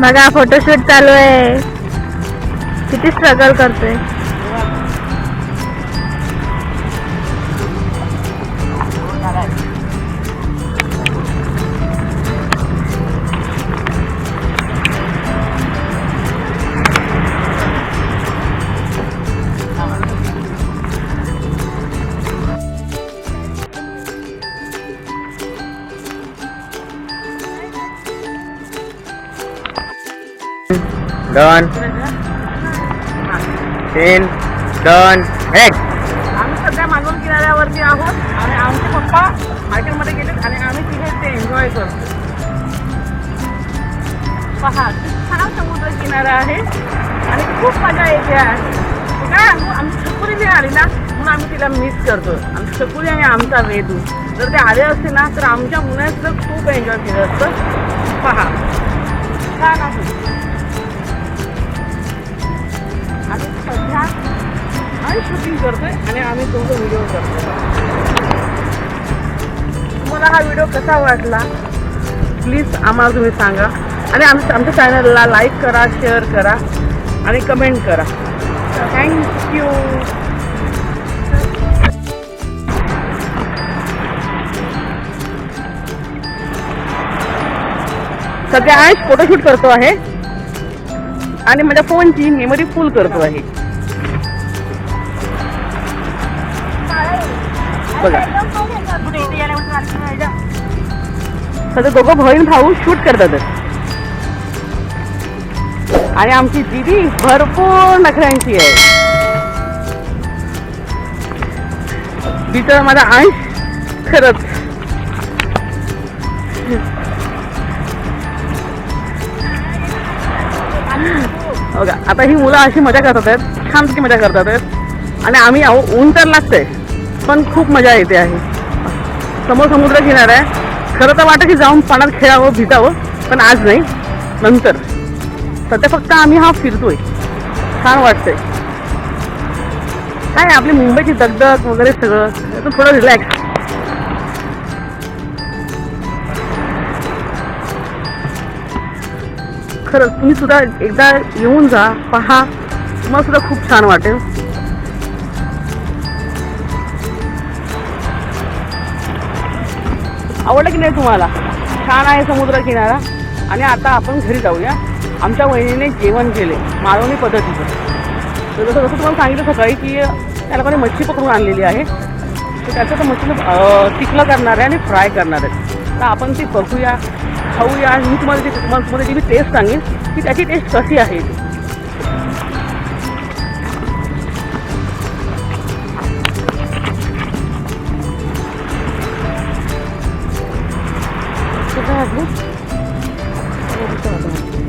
बघा फोटोशूट चालू आहे. किती स्ट्रगल करतोय. दोन तीन दोन एक आम्ही सध्या मालवण किनाऱ्यावरती आहोत आणि आमचे पप्पा मार्केटमध्ये गेलेत आणि आम्ही तिथे ते एन्जॉय करतो. पहा छान समुद्र किनारा आहे आणि खूप मजा येते आहे. काय सांगू आमची छकुरी जी आली ना म्हणून आम्ही तिला मिस करतो. आमची छकुरी आणि आमचा वेदू. जर ते आले असते ना तर आमच्या मुलांचं खूप एन्जॉय केलं असतं. पहा. छान आहे. सध्या आणि शूटिंग करतोय आणि आम्ही तुमचा व्हिडिओ करतो तुम्हाला हा व्हिडिओ कसा वाटला? प्लीज आम्हाला तुम्ही सांगा. आणि आम आमच्या चॅनलला लाईक करा शेअर करा आणि कमेंट करा. थँक्यू सध्या आज फोटोशूट करतो आहे. आणि माझ्या फोनची मेमरी फुल करतो आहे. बघा. सध्या दोघं बहीण भाऊ शूट करतात. आणि आमची दिदी भरपूर नखऱ्यांची आहे. तिचं माझा अंश? खरंच. बघा आता ही मुलं अशी मजा करतात आहेत छानपैकी मजा करतात. आहेत आणि आम्ही आहो ऊन तर लागतंय. पण खूप मजा येते आहे. समोर समुद्र किनारा आहे. खरं तर वाटतं की जाऊन पाण्यात खेळावं भिजावं पण आज नाही. नंतर. सध्या फक्त आम्ही हा फिरतोय. छान वाटतंय. काय आपली मुंबईची दगदग वगैरे सगळं? थोडं रिलॅक्स खरंच तुम्ही सुद्धा एकदा येऊन जा पहा. तुम्हाला सुद्धा खूप छान वाटेल. आवडलं की नाही तुम्हाला? छान आहे समुद्र किनारा. आणि आता आपण घरी जाऊया. आमच्या वहिनीने जेवण केले मालवणी पद्धतीचं. तर जसं जसं तुम्हाला सांगितलं सकाळी की त्या लोकांनी मच्छी पकडून आणलेली आहे. तर त्याचं तर मच्छीनं अं, करणार आहे आणि फ्राय करणार आहे. तर आपण ती बघूया खाऊया. मी तुम्हाला ती तुम्हाला तुम्हाला जी मी टेस्ट सांगेन की त्याची टेस्ट कशी आहे. ती कुठं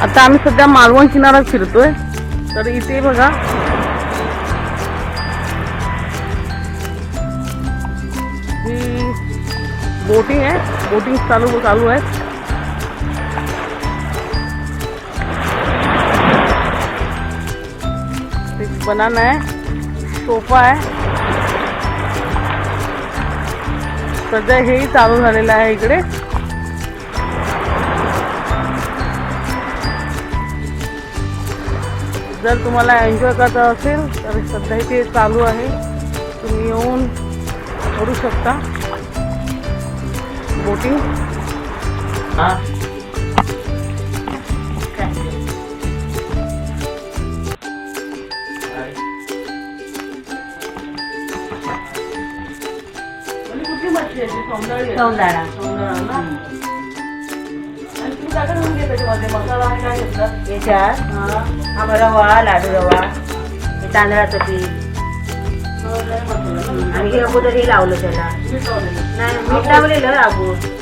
आता आम्ही सध्या मालवण किनारा फिरतोय. तर इथे बघा. ही बोटिंग आहे. बोटिंग चालू चालू आहे बनाना आहे सोफा आहे सध्या हेही चालू झालेलं आहे इकडे। जर तुम्हाला एन्जॉय करता असेल तर सध्या ते चालू आहे। तुम्ही येऊन करू शकता। बोटिंग। हां? घेतलं याच्यात? रवा लाडू रवा. हे तांदळाचं पीठ. आणि हे अगोदर हे लावलं त्याला. नाही मीठ लावलेलं अगोदर.